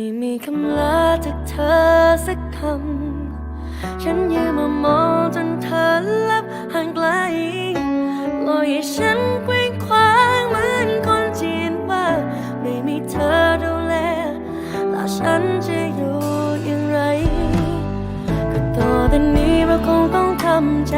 ไม่มีคำลาจากเธอสักคำ ฉันยืนมามองจนเธอลับห่างไกลลอยให้ฉันเคว้งคว้างเหมือนคนจีนว่าไม่มีเธอดูแล แล้วฉันจะอยู่อย่างไร ก็ต่อแต่นี้เราคงต้องทำใจ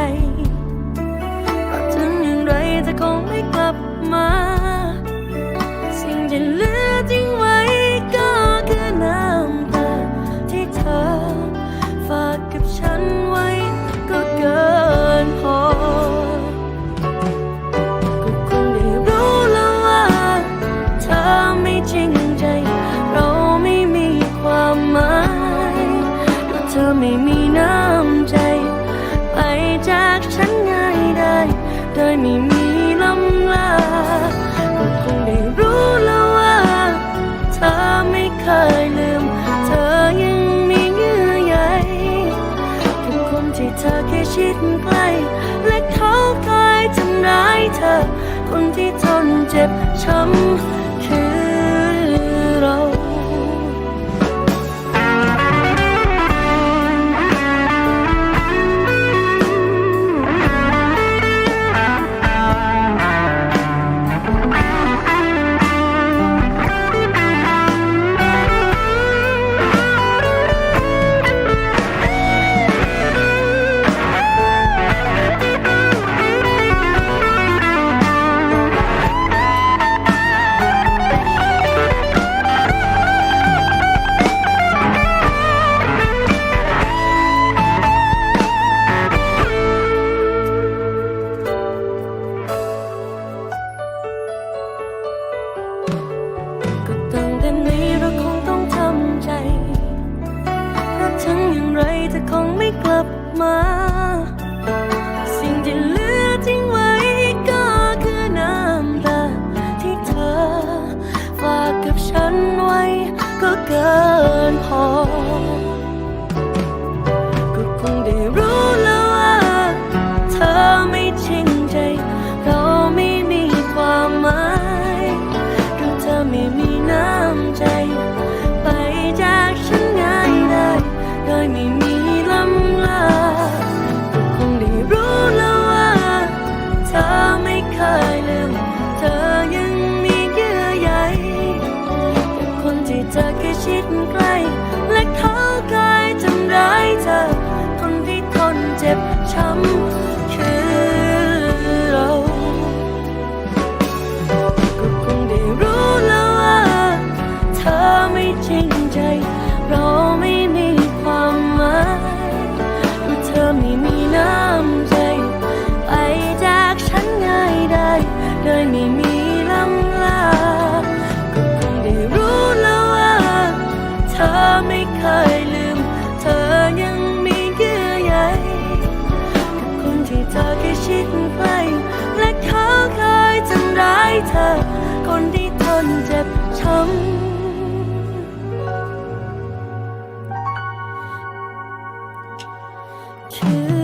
เธอไม่มีน้ำใจ ไปจากฉันง่ายได้โดยไม่มีลำลาก็คงได้รู้แล้วว่า เธอไม่เคยลืม เธอยังมีเยื่อใยกับคนที่เธอแค่ชิดใกล้ และเขาเคยทำร้ายเธอ คนที่ทนเจ็บช้ำ มา สิ่งที่เหลือทิ้งไว้ก็คือน้ำตาที่เธอ ฝากกับฉันไว้ก็เกินพอ ก็คงได้ ชิดใกล้ และเขาเคยทำร้ายเธอ คนที่ทนเจ็บช้ำคือเราก็คงได้รู้แล้วว่า เธอไม่จริงใจ เราไม่มีความหมายก็เธอไม่มีน้ำใจ ไปจากฉันง่ายได้ โดยไม่มี 去。